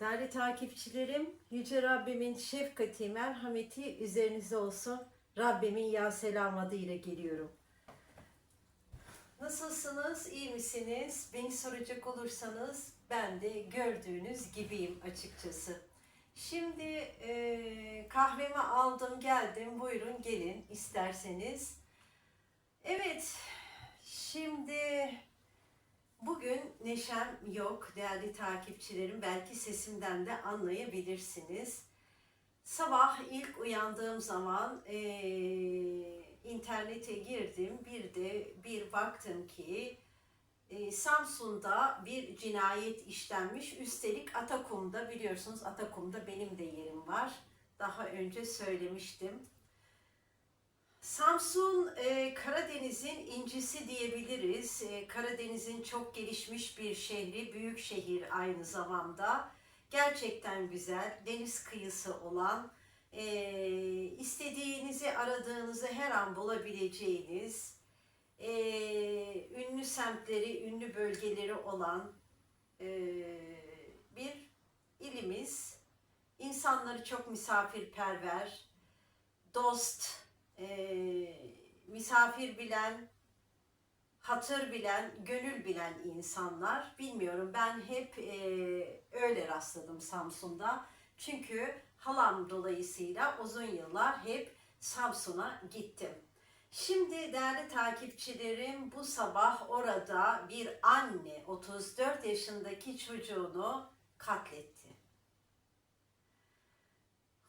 Değerli takipçilerim, Yüce Rabbimin şefkati, merhameti üzerinize olsun. Rabbimin ya selam adıyla geliyorum. Nasılsınız, iyi misiniz? Beni soracak olursanız ben de gördüğünüz gibiyim açıkçası. Şimdi e, kahvemi aldım, geldim. Buyurun gelin isterseniz. Evet, şimdi Bugün neşem yok değerli takipçilerim. Belki sesimden de anlayabilirsiniz. Sabah ilk uyandığım zaman eee, internete girdim. Bir de bir baktım ki eee, Samsun'da bir cinayet işlenmiş. Üstelik Atakum'da biliyorsunuz Atakum'da benim de yerim var. Daha önce söylemiştim. Samsun e, Karadeniz'in incisi diyebiliriz. E, Karadeniz'in çok gelişmiş bir şehri, büyük şehir aynı zamanda. Gerçekten güzel, deniz kıyısı olan, e, istediğinizi aradığınızı her an bulabileceğiniz, ünlü semtleri, ünlü bölgeleri olan bir ilimiz. İnsanları çok misafirperver, dost, e, misafir bilen, hatır bilen, gönül bilen insanlar. Bilmiyorum ben hep e, öyle rastladım Samsun'da. Çünkü halam dolayısıyla uzun yıllar hep Samsun'a gittim. Şimdi değerli takipçilerim bu sabah orada bir anne 34 yaşındaki çocuğunu katletti.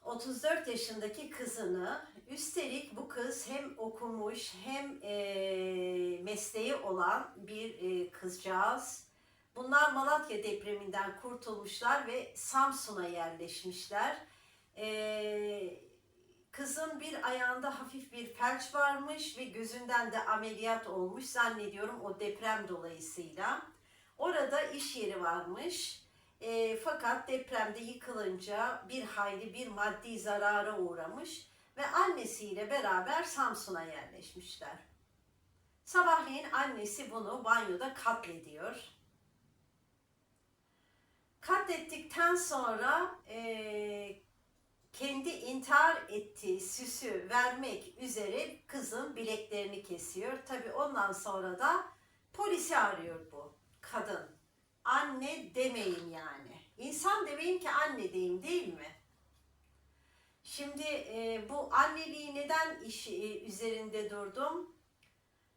34 yaşındaki kızını üstelik bu kız hem okumuş hem e, mesleği olan bir e, kızcağız. Bunlar Malatya depreminden kurtulmuşlar ve Samsun'a yerleşmişler. E, kızın bir ayağında hafif bir felç varmış ve gözünden de ameliyat olmuş zannediyorum o deprem dolayısıyla. Orada iş yeri varmış. E, fakat depremde yıkılınca bir hayli bir maddi zarara uğramış ve annesiyle beraber Samsun'a yerleşmişler. Sabahleyin annesi bunu banyoda katlediyor. Katlettikten sonra e, kendi intihar ettiği süsü vermek üzere kızın bileklerini kesiyor. Tabi ondan sonra da polisi arıyor bu kadın. Anne demeyin yani. İnsan demeyin ki anne deyin değil mi? Şimdi e, bu anneliği neden işi e, üzerinde durdum?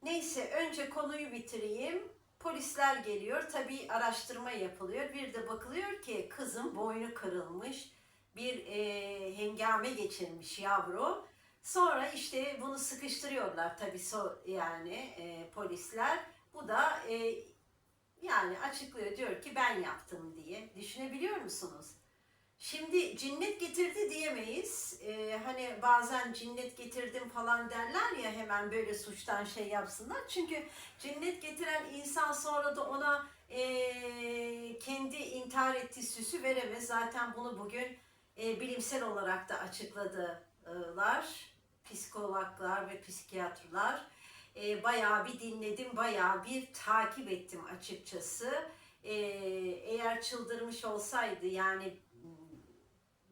Neyse önce konuyu bitireyim. Polisler geliyor. Tabii araştırma yapılıyor. Bir de bakılıyor ki kızın boynu kırılmış. Bir e, hengame geçirmiş yavru. Sonra işte bunu sıkıştırıyorlar tabii so, yani e, polisler. Bu da e, yani açıklıyor diyor ki ben yaptım diye. Düşünebiliyor musunuz? Şimdi cinnet getirdi diyemeyiz. Ee, hani bazen cinnet getirdim falan derler ya hemen böyle suçtan şey yapsınlar. Çünkü cinnet getiren insan sonra da ona e, kendi intihar ettiği süsü veremez. Zaten bunu bugün e, bilimsel olarak da açıkladılar. Psikologlar ve psikiyatrlar. E, bayağı bir dinledim, bayağı bir takip ettim açıkçası. E, eğer çıldırmış olsaydı yani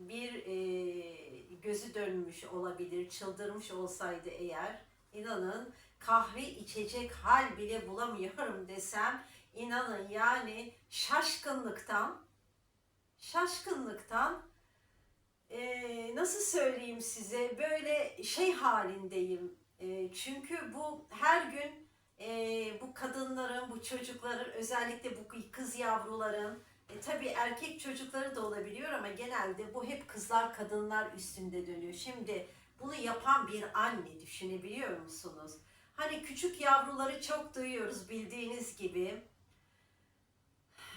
bir e, gözü dönmüş olabilir, çıldırmış olsaydı eğer inanın kahve içecek hal bile bulamıyorum desem inanın yani şaşkınlıktan şaşkınlıktan e, nasıl söyleyeyim size böyle şey halindeyim. E, çünkü bu her gün e, bu kadınların, bu çocukların özellikle bu kız yavruların e, tabii erkek çocukları da olabiliyor ama genelde bu hep kızlar kadınlar üstünde dönüyor. Şimdi bunu yapan bir anne düşünebiliyor musunuz? Hani küçük yavruları çok duyuyoruz bildiğiniz gibi.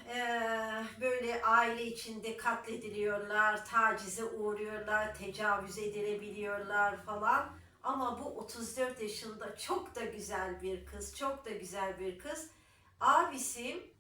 Ee, böyle aile içinde katlediliyorlar, tacize uğruyorlar, tecavüz edilebiliyorlar falan. Ama bu 34 yaşında çok da güzel bir kız, çok da güzel bir kız. Abisi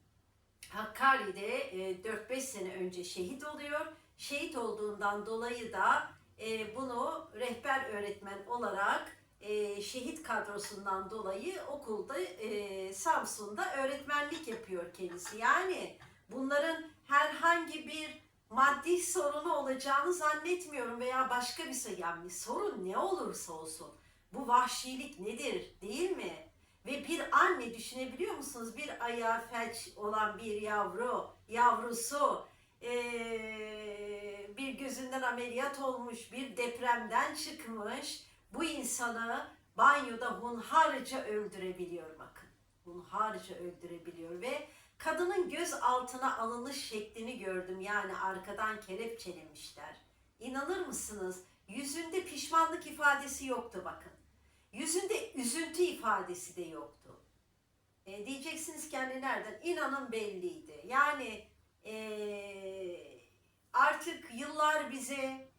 Hakkari'de e, 4-5 sene önce şehit oluyor. Şehit olduğundan dolayı da e, bunu rehber öğretmen olarak e, şehit kadrosundan dolayı okulda e, Samsun'da öğretmenlik yapıyor kendisi. Yani bunların herhangi bir maddi sorunu olacağını zannetmiyorum veya başka bir şey. Yani sorun ne olursa olsun bu vahşilik nedir değil mi? Ve bir anne düşünebiliyor musunuz? Bir ayağı felç olan bir yavru, yavrusu eee, bir gözünden ameliyat olmuş, bir depremden çıkmış. Bu insanı banyoda hunharca öldürebiliyor bakın. Hunharca öldürebiliyor ve kadının göz altına alınış şeklini gördüm. Yani arkadan kelepçelemişler. İnanır mısınız? Yüzünde pişmanlık ifadesi yoktu bakın. Yüzünde üzüntü ifadesi de yoktu. E, diyeceksiniz hani nereden? İnanın belliydi. Yani e, artık yıllar bize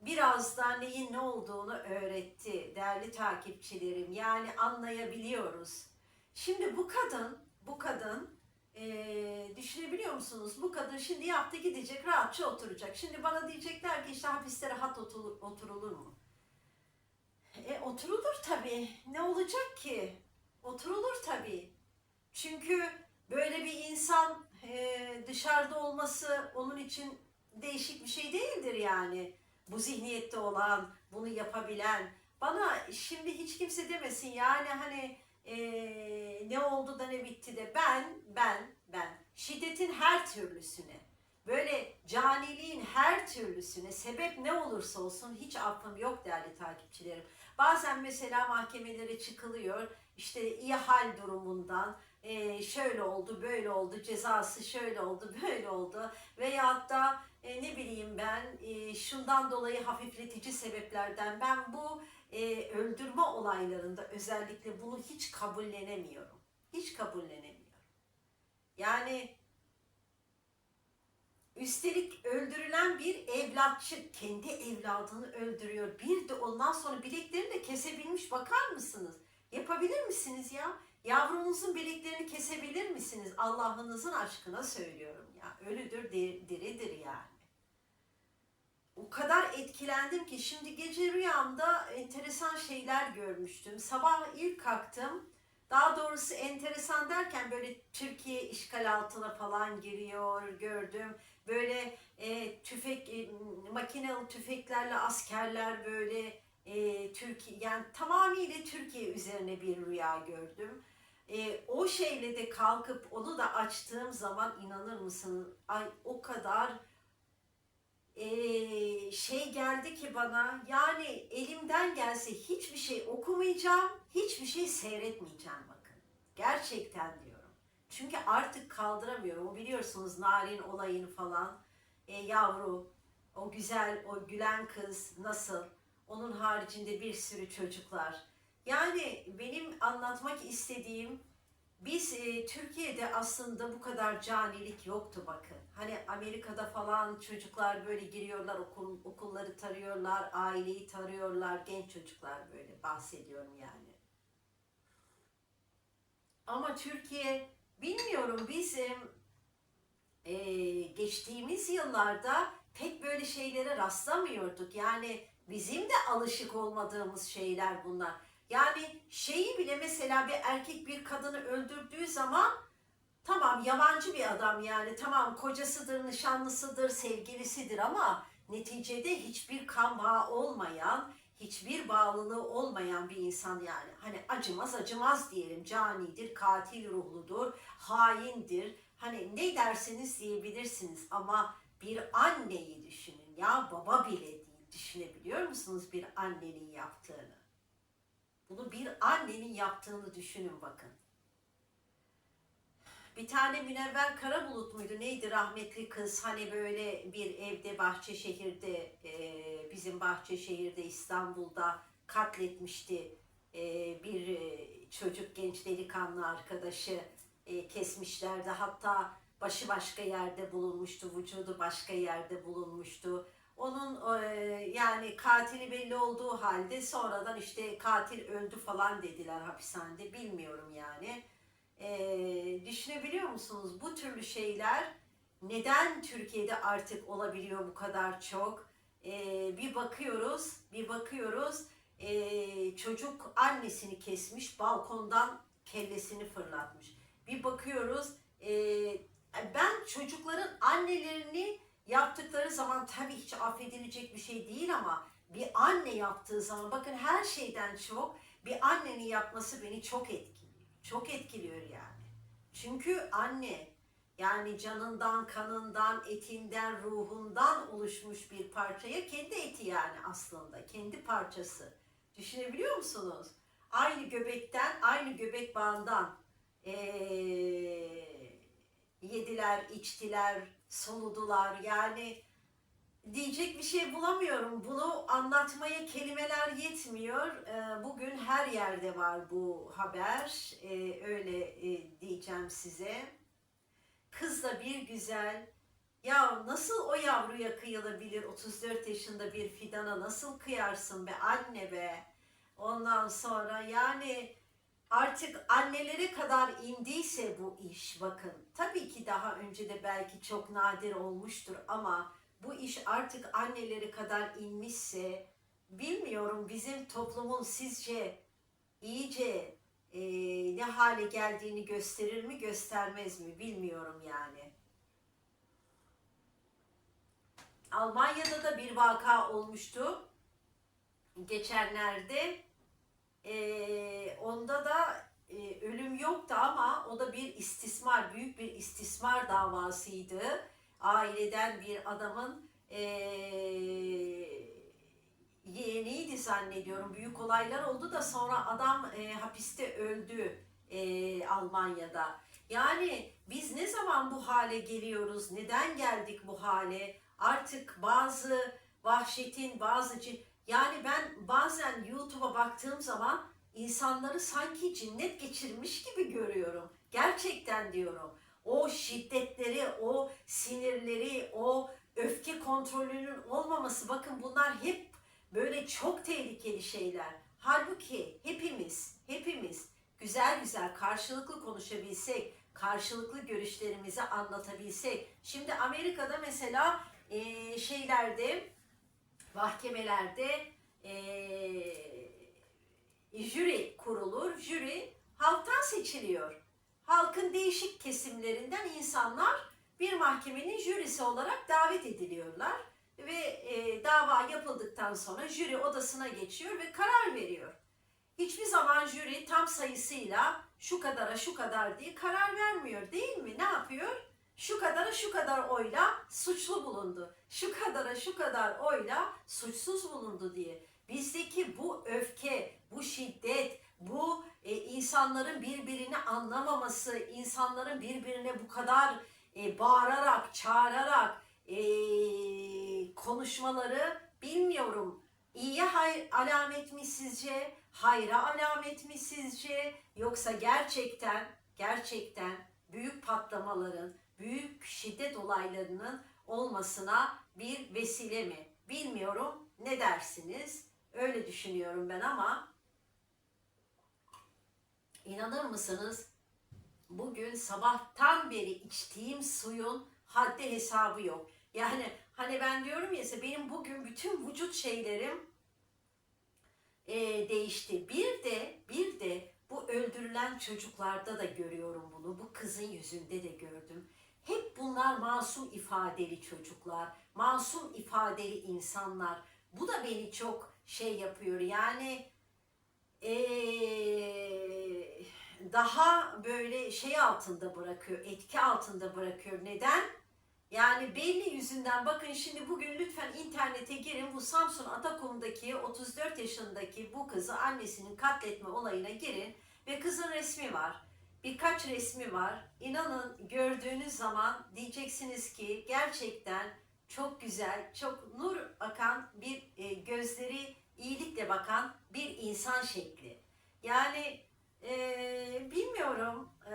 biraz da neyin ne olduğunu öğretti değerli takipçilerim. Yani anlayabiliyoruz. Şimdi bu kadın, bu kadın e, düşünebiliyor musunuz? Bu kadın şimdi yaptı gidecek rahatça oturacak. Şimdi bana diyecekler ki işte hapiste rahat otur- oturulur mu? E oturulur tabii. Ne olacak ki? Oturulur tabii. Çünkü böyle bir insan e, dışarıda olması onun için değişik bir şey değildir yani. Bu zihniyette olan, bunu yapabilen. Bana şimdi hiç kimse demesin yani hani e, ne oldu da ne bitti de ben, ben, ben şiddetin her türlüsüne, böyle caniliğin her türlüsüne sebep ne olursa olsun hiç affım yok değerli takipçilerim. Bazen mesela mahkemelere çıkılıyor işte iyi hal durumundan e, şöyle oldu böyle oldu cezası şöyle oldu böyle oldu veyahut da e, ne bileyim ben e, şundan dolayı hafifletici sebeplerden ben bu öldürme olaylarında özellikle bunu hiç kabullenemiyorum. Hiç kabullenemiyorum. Yani üstelik öldürülen bir evlatçı kendi evladını öldürüyor. Bir de ondan sonra bileklerini de kesebilmiş bakar mısınız? Yapabilir misiniz ya? Yavrunuzun bileklerini kesebilir misiniz? Allah'ınızın aşkına söylüyorum ya. Ölüdür, dir- diridir yani. O kadar etkilendim ki şimdi gece rüyamda enteresan şeyler görmüştüm. Sabah ilk kalktım. Daha doğrusu enteresan derken böyle Türkiye işgal altına falan giriyor gördüm. Böyle e, tüfek, e, makinalı tüfeklerle askerler böyle e, Türkiye yani tamamıyla Türkiye üzerine bir rüya gördüm. E, o şeyle de kalkıp onu da açtığım zaman inanır mısınız? Ay o kadar e, şey geldi ki bana yani elimden gelse hiçbir şey okumayacağım, hiçbir şey seyretmeyeceğim bakın. Gerçekten diyorum. Çünkü artık kaldıramıyorum. O biliyorsunuz Narin olayını falan. E, yavru, o güzel, o gülen kız nasıl? Onun haricinde bir sürü çocuklar. Yani benim anlatmak istediğim biz e, Türkiye'de aslında bu kadar canilik yoktu bakın. Hani Amerika'da falan çocuklar böyle giriyorlar okul, okulları tarıyorlar, aileyi tarıyorlar, genç çocuklar böyle bahsediyorum yani. Ama Türkiye bilmiyorum biz e, e, geçtiğimiz yıllarda pek böyle şeylere rastlamıyorduk. Yani bizim de alışık olmadığımız şeyler bunlar. Yani şeyi bile mesela bir erkek bir kadını öldürdüğü zaman tamam yabancı bir adam yani tamam kocasıdır, nişanlısıdır, sevgilisidir ama neticede hiçbir kan bağı olmayan, hiçbir bağlılığı olmayan bir insan yani. Hani acımaz acımaz diyelim, canidir, katil ruhludur, haindir. Hani ne derseniz diyebilirsiniz ama bir anneyi düşünün ya baba bile değil. Düşünebiliyor musunuz bir annenin yaptığını? Bunu bir annenin yaptığını düşünün bakın. Bir tane Münevver Karabulut muydu? Neydi rahmetli kız? Hani böyle bir evde Bahçeşehir'de e, bizim Bahçeşehir'de İstanbul'da katletmişti e, bir e, çocuk genç delikanlı arkadaşı e, kesmişlerdi. Hatta başı başka yerde bulunmuştu vücudu başka yerde bulunmuştu. Onun e, yani katili belli olduğu halde sonradan işte katil öldü falan dediler hapishanede. Bilmiyorum yani. E, düşünebiliyor musunuz bu türlü şeyler neden Türkiye'de artık olabiliyor bu kadar çok? E, bir bakıyoruz, bir bakıyoruz e, çocuk annesini kesmiş balkondan kellesini fırlatmış. Bir bakıyoruz e, ben çocukların annelerini yaptıkları zaman tabii hiç affedilecek bir şey değil ama bir anne yaptığı zaman bakın her şeyden çok bir annenin yapması beni çok etkiliyor. Çok etkiliyor yani. Çünkü anne yani canından, kanından, etinden, ruhundan oluşmuş bir parçaya kendi eti yani aslında. Kendi parçası. Düşünebiliyor musunuz? Aynı göbekten, aynı göbek bağından ee, yediler, içtiler, soludular. Yani diyecek bir şey bulamıyorum. Bunu anlatmaya kelimeler yetmiyor. Ee, Bugün her yerde var bu haber. Ee, Öyle e, diyeceğim size. Kız da bir güzel. Ya nasıl o yavruya kıyılabilir? 34 yaşında bir fidana nasıl kıyarsın be anne be? Ondan sonra yani artık annelere kadar indiyse bu iş bakın. Tabii ki daha önce de belki çok nadir olmuştur ama bu iş artık anneleri kadar inmişse bilmiyorum bizim toplumun sizce iyice e, ne hale geldiğini gösterir mi göstermez mi bilmiyorum yani. Almanya'da da bir vaka olmuştu geçenlerde. E, onda da e, ölüm yoktu ama o da bir istismar, büyük bir istismar davasıydı. Aileden bir adamın e, yeğeniydi zannediyorum. Büyük olaylar oldu da sonra adam e, hapiste öldü e, Almanya'da. Yani biz ne zaman bu hale geliyoruz? Neden geldik bu hale? Artık bazı vahşetin, bazı cin- yani ben bazen YouTube'a baktığım zaman insanları sanki cinnet geçirmiş gibi görüyorum. Gerçekten diyorum. O şiddetleri, o sinirleri, o öfke kontrolünün olmaması bakın bunlar hep böyle çok tehlikeli şeyler. Halbuki hepimiz, hepimiz güzel güzel karşılıklı konuşabilsek, karşılıklı görüşlerimizi anlatabilsek. Şimdi Amerika'da mesela eee, şeylerde, mahkemelerde eee jüri kurulur. Jüri halktan seçiliyor. Halkın değişik kesimlerinden insanlar bir mahkemenin jürisi olarak davet ediliyorlar ve e, dava yapıldıktan sonra jüri odasına geçiyor ve karar veriyor. Hiçbir zaman jüri tam sayısıyla şu kadara şu kadar diye karar vermiyor değil mi? Ne yapıyor? Şu kadara şu kadar oyla suçlu bulundu. Şu kadara şu kadar oyla suçsuz bulundu diye. Bizdeki bu öfke, bu şiddet, bu e, insanların birbirini anlamaması, insanların birbirine bu kadar e, bağırarak, çağırarak e, konuşmaları bilmiyorum. İyiye hay- alamet mi sizce? Hayra alamet mi sizce? Yoksa gerçekten, gerçekten büyük patlamaların, büyük şiddet olaylarının olmasına bir vesile mi? Bilmiyorum. Ne dersiniz? Öyle düşünüyorum ben ama inanır mısınız? Bugün sabahtan beri içtiğim suyun haddi hesabı yok. Yani hani ben diyorum ya benim bugün bütün vücut şeylerim e, değişti. Bir de bir de bu öldürülen çocuklarda da görüyorum bunu. Bu kızın yüzünde de gördüm. Hep bunlar masum ifadeli çocuklar, masum ifadeli insanlar. Bu da beni çok şey yapıyor. Yani eee, daha böyle şey altında bırakıyor, etki altında bırakıyor. Neden? Yani belli yüzünden bakın şimdi bugün lütfen internete girin bu Samsun Atakum'daki 34 yaşındaki bu kızı annesinin katletme olayına girin ve kızın resmi var. Birkaç resmi var. İnanın gördüğünüz zaman diyeceksiniz ki gerçekten çok güzel, çok nur akan bir e, gözleri iyilikle bakan bir insan şekli. Yani e, bilmiyorum e,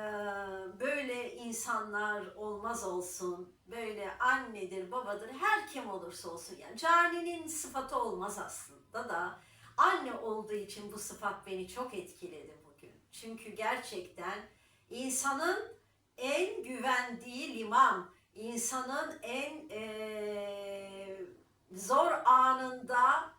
böyle insanlar olmaz olsun. Böyle annedir, babadır, her kim olursa olsun. Yani caninin sıfatı olmaz aslında da anne olduğu için bu sıfat beni çok etkiledi bugün. Çünkü gerçekten insanın en güvendiği liman, insanın en eee, zor anında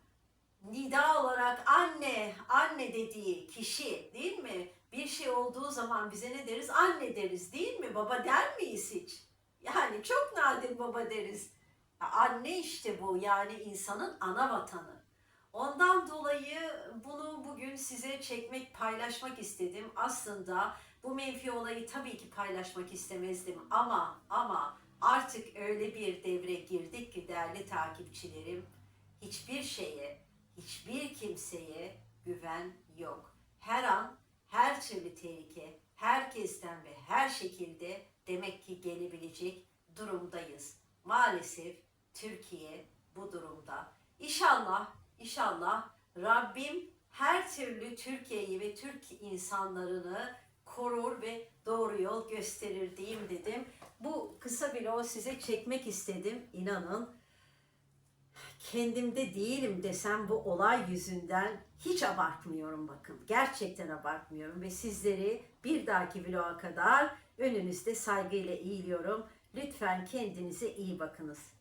nida olarak anne, anne dediği kişi değil mi? Bir şey olduğu zaman bize ne deriz? Anne deriz değil mi? Baba der miyiz hiç? Yani çok nadir baba deriz. Anne işte bu yani insanın ana vatanı. Ondan dolayı bunu bugün size çekmek, paylaşmak istedim. Aslında bu menfi olayı tabii ki paylaşmak istemezdim ama ama artık öyle bir devre girdik ki değerli takipçilerim hiçbir şeye, hiçbir kimseye güven yok. Her an her türlü tehlike herkesten ve her şekilde demek ki gelebilecek durumdayız. Maalesef Türkiye bu durumda. İnşallah, inşallah Rabbim her türlü Türkiye'yi ve Türk insanlarını korur ve doğru yol gösterir diyeyim dedim. Bu kısa vlogu size çekmek istedim. İnanın kendimde değilim desem bu olay yüzünden hiç abartmıyorum bakın. Gerçekten abartmıyorum ve sizleri bir dahaki vloga kadar önünüzde saygıyla eğiliyorum. Lütfen kendinize iyi bakınız.